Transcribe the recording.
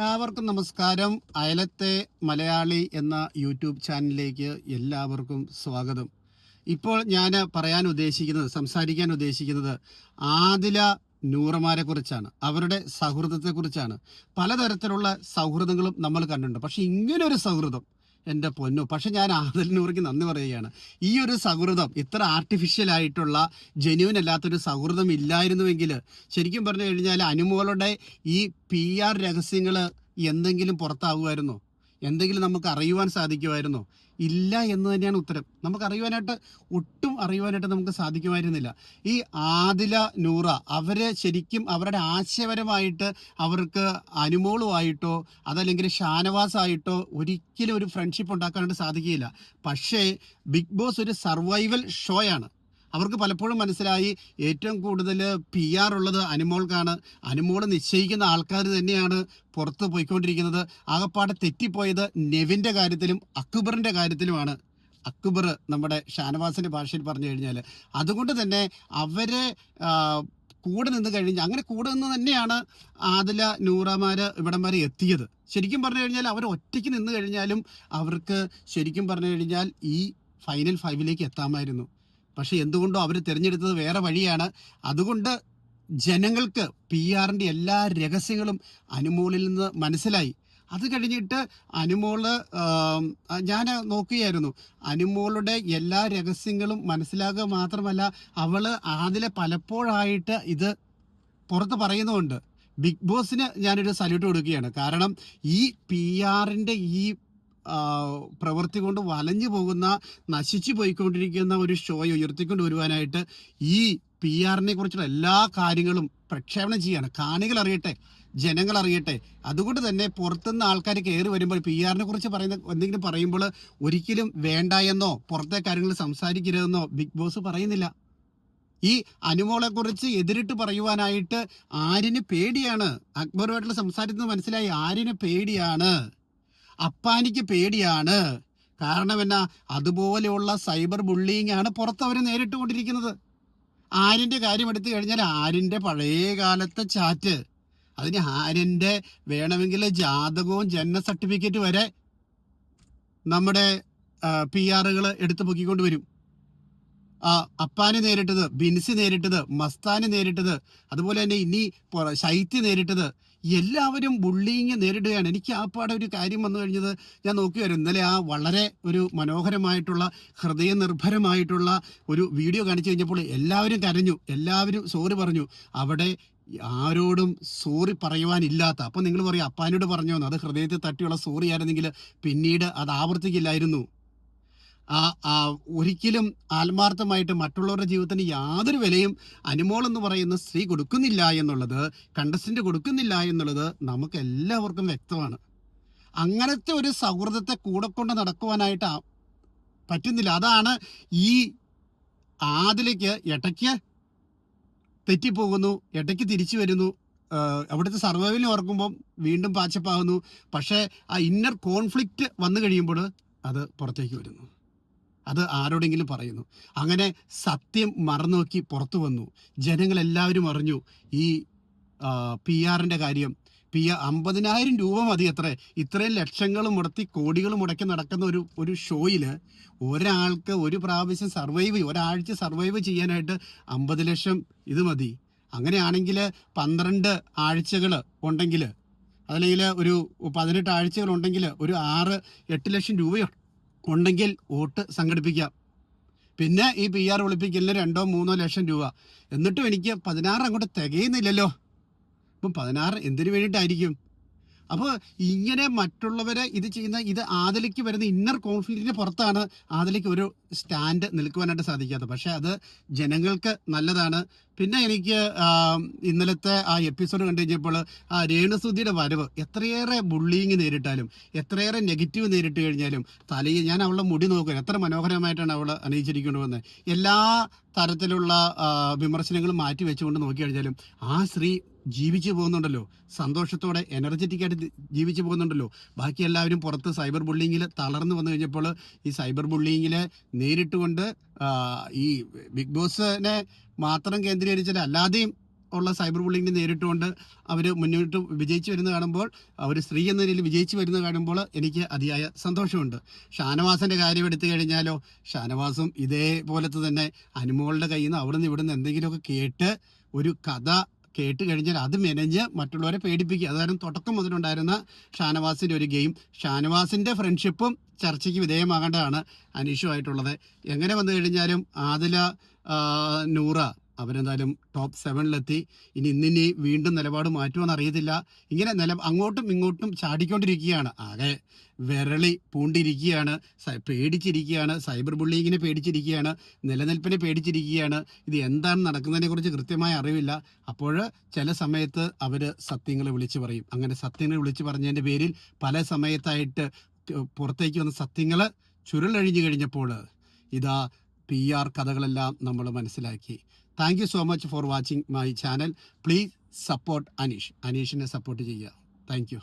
എല്ലാവർക്കും നമസ്കാരം. അയലത്തെ മലയാളി എന്ന യൂട്യൂബ് ചാനലിലേക്ക് എല്ലാവർക്കും സ്വാഗതം. ഇപ്പോൾ ഞാൻ പറയാൻ ഉദ്ദേശിക്കുന്നത് സംസാരിക്കാൻ ഉദ്ദേശിക്കുന്നത് ആദില നൂറമാരെ കുറിച്ചാണ്. അവരുടെ സൗഹൃദത്തെക്കുറിച്ചാണ്. പലതരത്തിലുള്ള സൗഹൃദങ്ങളും നമ്മൾ കണ്ടിട്ടുണ്ട്. പക്ഷെ ഇങ്ങനൊരു സൗഹൃദം എന്റെ പൊന്നു. പക്ഷെ ഞാൻ ആദിൽ നൂറിക്ക് നന്ദി പറയുകയാണ്. ഈ ഒരു സൗഹൃദം ഇത്ര ആർട്ടിഫിഷ്യൽ ആയിട്ടുള്ള ജെന്യൂൻ അല്ലാത്തൊരു സൗഹൃദം ഇല്ലായിരുന്നുവെങ്കിൽ ശരിക്കും പറഞ്ഞു കഴിഞ്ഞാൽ അനുമോളുടെ ഈ പി ആർ രഹസ്യങ്ങൾ എന്തെങ്കിലും പുറത്താകുമായിരുന്നോ? എന്തെങ്കിലും നമുക്ക് അറിയുവാൻ സാധിക്കുമായിരുന്നോ? ഇല്ല എന്ന് തന്നെയാണ് ഉത്തരം. നമുക്ക് അറിയുവാനായിട്ട് ഒട്ടും അറിയുവാനായിട്ട് നമുക്ക് സാധിക്കുമായിരുന്നില്ല. ഈ ആദില നൂറ അവരെ ശരിക്കും അവരുടെ ആശയപരമായിട്ട് അവർക്ക് അനുമോളുമായിട്ടോ അതല്ലെങ്കിൽ ഷാനവാസായിട്ടോ ഒരിക്കലും ഒരു ഫ്രണ്ട്ഷിപ്പ് ഉണ്ടാക്കാനായിട്ട് സാധിക്കുകയില്ല. പക്ഷേ ബിഗ് ബോസ് ഒരു സർവൈവൽ ഷോയാണ് അവർക്ക് പലപ്പോഴും മനസ്സിലായി ഏറ്റവും കൂടുതൽ പി ആർ ഉള്ളത് അനുമോൾക്കാണ്. അനുമോൾ നിശ്ചയിക്കുന്ന ആൾക്കാർ തന്നെയാണ് പുറത്ത് പോയിക്കൊണ്ടിരിക്കുന്നത്. ആകപ്പാടെ തെറ്റിപ്പോയത് നെവിന്റെ കാര്യത്തിലും അക്ബറിന്റെ കാര്യത്തിലുമാണ്. അക്ബർ നമ്മുടെ ഷാനവാസിന്റെ ഭാഷയിൽ പറഞ്ഞു കഴിഞ്ഞാൽ അതുകൊണ്ട് തന്നെ അവരെ കൂടെ നിന്ന് കഴിഞ്ഞ് അങ്ങനെ കൂടെ നിന്ന് തന്നെയാണ് ആദില നൂറമാർ ഇവിടം വരെ എത്തിയത്. ശരിക്കും പറഞ്ഞു കഴിഞ്ഞാൽ അവർ ഒറ്റയ്ക്ക് നിന്ന് കഴിഞ്ഞാലും അവർക്ക് ശരിക്കും പറഞ്ഞു കഴിഞ്ഞാൽ ഈ ഫൈനൽ ഫൈവിലേക്ക് എത്താമായിരുന്നു. പക്ഷെ എന്തുകൊണ്ടോ അവർ തിരഞ്ഞെടുത്തത് വേറെ വഴിയാണ്. അതുകൊണ്ട് ജനങ്ങൾക്ക് പി ആറിന്റെ എല്ലാ രഹസ്യങ്ങളും അനുമോളിൽ നിന്ന് മനസ്സിലായി. അത് കഴിഞ്ഞിട്ട് അനുമോൾ ഞാൻ നോക്കുകയായിരുന്നു. അനുമോളുടെ എല്ലാ രഹസ്യങ്ങളും മനസ്സിലാക്കുക മാത്രമല്ല അവൾ അതിലെ പലപ്പോഴായിട്ട് ഇത് പുറത്ത് പറയുന്നുമുണ്ട്. ബിഗ് ബോസിന് ഞാനൊരു സല്യൂട്ട് കൊടുക്കുകയാണ്. കാരണം ഈ പി ആറിന്റെ ഈ പ്രവൃത്തി കൊണ്ട് വലഞ്ഞു പോകുന്ന നശിച്ചു പോയിക്കൊണ്ടിരിക്കുന്ന ഒരു ഷോയെ ഉയർത്തിക്കൊണ്ട് വരുവാനായിട്ട് ഈ പി ആറിനെ കുറിച്ചുള്ള എല്ലാ കാര്യങ്ങളും പ്രക്ഷേപണം ചെയ്യാണ്. കാണികൾ അറിയട്ടെ ജനങ്ങൾ അറിയട്ടെ. അതുകൊണ്ട് തന്നെ പുറത്തുനിന്ന് ആൾക്കാർ കയറി വരുമ്പോൾ പി ആറിനെ കുറിച്ച് പറയുന്ന എന്തെങ്കിലും പറയുമ്പോൾ ഒരിക്കലും വേണ്ട എന്നോ പുറത്തെ കാര്യങ്ങൾ സംസാരിക്കരുതെന്നോ ബിഗ് ബോസ് പറയുന്നില്ല. ഈ അനുമോളെക്കുറിച്ച് എതിരിട്ട് പറയുവാനായിട്ട് ആരിന് പേടിയാണ്? അക്ബറുമായിട്ടുള്ള സംസാരിക്കുന്നത് മനസ്സിലായി ആരിന് പേടിയാണ്? അപ്പാനിക്ക് പേടിയാണ്. കാരണം എന്നാ അതുപോലെയുള്ള സൈബർ ബുള്ളിങ് ആണ് പുറത്ത് അവർ നേരിട്ട് കൊണ്ടിരിക്കുന്നത് ആരിന്റെ കാര്യം എടുത്തു കഴിഞ്ഞാൽ ആരിന്റെ പഴയ കാലത്തെ ചാറ്റ്. അതിന് ആരിന്റെ വേണമെങ്കിൽ ജാതകവും ജനന സർട്ടിഫിക്കറ്റ് വരെ നമ്മുടെ പി ആറുകൾ എടുത്തു പൊക്കിക്കൊണ്ട് വരും. അപ്പാന് നേരിട്ടത് ബിൻസി നേരിട്ടത് മസ്താന് നേരിട്ടത് അതുപോലെ തന്നെ ഇനി ശൈത്യ നേരിട്ടത് എല്ലാവരും ബുള്ളിങ് നേരിടുകയാണ്. എനിക്ക് ആ പാടെ ഒരു കാര്യം വന്നു കഴിഞ്ഞത് ഞാൻ നോക്കിയായിരുന്നു ഇന്നലെ ആ വളരെ ഒരു മനോഹരമായിട്ടുള്ള ഹൃദയനിർഭരമായിട്ടുള്ള ഒരു വീഡിയോ കാണിച്ചു കഴിഞ്ഞപ്പോൾ എല്ലാവരും കരഞ്ഞു. എല്ലാവരും സോറി പറഞ്ഞു. അവിടെ ആരോടും സോറി പറയുവാനില്ലാത്ത അപ്പം നിങ്ങൾ പറയും അപ്പാനോട് പറഞ്ഞു അത് ഹൃദയത്തിൽ തട്ടിയുള്ള സോറി ആയിരുന്നെങ്കിൽ പിന്നീട് അത് ആവർത്തിക്കില്ലായിരുന്നു. ഒരിക്കലും ആത്മാർത്ഥമായിട്ട് മറ്റുള്ളവരുടെ ജീവിതത്തിന് യാതൊരു വിലയും അനുമോൾ എന്ന് പറയുന്ന സ്ത്രീ കൊടുക്കുന്നില്ല എന്നുള്ളത് കണ്ടസ്റ്റന്റ് കൊടുക്കുന്നില്ല എന്നുള്ളത് നമുക്ക് എല്ലാവർക്കും വ്യക്തമാണ്. അങ്ങനത്തെ ഒരു സൗഹൃദത്തെ കൂടെ കൊണ്ട് നടക്കുവാനായിട്ട് പറ്റുന്നില്ല. അതാണ് ഈ ആദിലേക്ക് ഇടയ്ക്ക് തെറ്റിപ്പോകുന്നു ഇടയ്ക്ക് തിരിച്ചു വരുന്നു. അവിടുത്തെ സർവൈവലിനെ ഓർക്കുമ്പോൾ വീണ്ടും പാച്ചപ്പാകുന്നു. പക്ഷേ ആ ഇന്നർ കോൺഫ്ലിക്റ്റ് വന്നു കഴിയുമ്പോൾ അത് പുറത്തേക്ക് വരുന്നു. അത് ആരോടെങ്കിലും പറയുന്നു. അങ്ങനെ സത്യം മറന്നോക്കി പുറത്തു വന്നു. ജനങ്ങളെല്ലാവരും അറിഞ്ഞു ഈ പി ആറിന്റെ കാര്യം. പി അമ്പതിനായിരം രൂപ മതി അത്ര. ഇത്രയും ലക്ഷങ്ങൾ മുടത്തി കോടികൾ മുടക്കി നടക്കുന്ന ഒരു ഒരു ഷോയിൽ ഒരാൾക്ക് ഒരു പ്രാവശ്യം സർവൈവ് ഒരാഴ്ച സർവൈവ് ചെയ്യാനായിട്ട് അമ്പത് ലക്ഷം ഇത് മതി. അങ്ങനെയാണെങ്കിൽ പന്ത്രണ്ട് ആഴ്ചകൾ ഉണ്ടെങ്കിൽ അതല്ലെങ്കിൽ ഒരു പതിനെട്ട് ആഴ്ചകൾ ഉണ്ടെങ്കിൽ ഒരു ആറ് എട്ട് ലക്ഷം രൂപ ഉണ്ടെങ്കിൽ വോട്ട് സംഘടിപ്പിക്കാം. പിന്നെ ഈ പി ആർ ഒളിപ്പിക്കലിന് രണ്ടോ മൂന്നോ ലക്ഷം രൂപ. എന്നിട്ടും എനിക്ക് പതിനാറ് അങ്ങോട്ട് തികയുന്നില്ലല്ലോ. അപ്പം പതിനാറ് എന്തിനു വേണ്ടിയിട്ടായിരിക്കും? അപ്പോൾ ഇങ്ങനെ മറ്റുള്ളവരെ ഇത് ചെയ്യുന്ന ഇത് ആദലിക്ക് വരുന്ന ഇന്നർ കോൺഫ്ലിക്റ്റിന് പുറത്താണ് ആദലിക്ക് ഒരു സ്റ്റാൻഡ് നിൽക്കുവാനായിട്ട് സാധിക്കാത്തത്. പക്ഷേ അത് ജനങ്ങൾക്ക് നല്ലതാണ്. പിന്നെ എനിക്ക് ഇന്നലത്തെ ആ എപ്പിസോഡ് കണ്ടു കഴിഞ്ഞപ്പോൾ ആ രേണുസുദ്ധിയുടെ വരവ് എത്രയേറെ ബുള്ളിങ് നേരിട്ടാലും എത്രയേറെ നെഗറ്റീവ് നേരിട്ട് കഴിഞ്ഞാലും തലയിൽ ഞാൻ അവളുടെ മുടി നോക്കുക എത്ര മനോഹരമായിട്ടാണ് അവൾ അണിയിച്ചിരിക്കുന്നത് വന്നത് എല്ലാ തരത്തിലുള്ള വിമർശനങ്ങളും മാറ്റി വെച്ചുകൊണ്ട് നോക്കി കഴിഞ്ഞാലും ആ സ്ത്രീ ജീവിച്ചു പോകുന്നുണ്ടല്ലോ. സന്തോഷത്തോടെ എനർജറ്റിക് ആയിട്ട് ജീവിച്ചു പോകുന്നുണ്ടല്ലോ. ബാക്കി എല്ലാവരും പുറത്ത് സൈബർ ബുള്ളിങ്ങിൽ തളർന്നു വന്നു കഴിഞ്ഞപ്പോൾ ഈ സൈബർ ബുള്ളിങ്ങിൽ നേരിട്ടുകൊണ്ട് കൊണ്ട് ഈ ബിഗ് ബോസിനെ മാത്രം കേന്ദ്രീകരിച്ചാൽ അല്ലാതെയും ഉള്ള സൈബർ ബുള്ളിങ്ങിനെ നേരിട്ടുകൊണ്ട് അവർ മുന്നോട്ട് വിജയിച്ചു വരുന്നത് കാണുമ്പോൾ അവർ സ്ത്രീ എന്ന നിലയിൽ വിജയിച്ചു വരുന്നത് കാണുമ്പോൾ എനിക്ക് അതിയായ സന്തോഷമുണ്ട്. ഷാനവാസിന്റെ കാര്യം എടുത്തു കഴിഞ്ഞാലോ ഷാനവാസും ഇതേപോലത്തെ തന്നെ അനുമോളുടെ കയ്യിൽ നിന്ന് അവിടെ നിന്ന് ഇവിടെ എന്തെങ്കിലുമൊക്കെ കേട്ട് ഒരു കഥ കേട്ട് കഴിഞ്ഞാൽ അത് മെനഞ്ഞ് മറ്റുള്ളവരെ പേടിപ്പിക്കുക. അതായത് തുടക്കം മുതലുണ്ടായിരുന്ന ഷാനവാസിന്റെ ഒരു ഗെയിം. ഷാനവാസിന്റെ ഫ്രണ്ട്ഷിപ്പും ചർച്ചയ്ക്ക് വിധേയമാകേണ്ടതാണ് അനീഷുമായിട്ടുള്ളത് എങ്ങനെ വന്നു കഴിഞ്ഞാലും ആദില നൂറ അവരെന്തായാലും ടോപ്പ് സെവനിലെത്തി ഇനി ഇന്നിനി വീണ്ടും നിലപാട് മാറ്റുമെന്ന് അറിയത്തില്ല. ഇങ്ങനെ നില അങ്ങോട്ടും ഇങ്ങോട്ടും ചാടിക്കൊണ്ടിരിക്കുകയാണ്. ആകെ വിരളി പൂണ്ടിരിക്കുകയാണ്. പേടിച്ചിരിക്കുകയാണ്. സൈബർ ബുള്ളിങ്ങിനെ പേടിച്ചിരിക്കുകയാണ്. നിലനിൽപ്പിനെ പേടിച്ചിരിക്കുകയാണ്. ഇത് എന്താണ് നടക്കുന്നതിനെ കുറിച്ച് കൃത്യമായ അറിവില്ല. അപ്പോൾ ചില സമയത്ത് അവർ സത്യങ്ങൾ വിളിച്ചു പറയും. അങ്ങനെ സത്യങ്ങൾ വിളിച്ചു പറഞ്ഞതിന്റെ പേരിൽ പല സമയത്തായിട്ട് പുറത്തേക്ക് വന്ന സത്യങ്ങൾ ചുരുളഴിഞ്ഞു കഴിഞ്ഞപ്പോൾ ഇതാ പി ആർ കഥകളെല്ലാം നമ്മൾ മനസ്സിലാക്കി. Thank you so much for watching my channel please support Aneesh അനീഷിനെ സപ്പോർട്ട് ചെയ്യുക. Thank you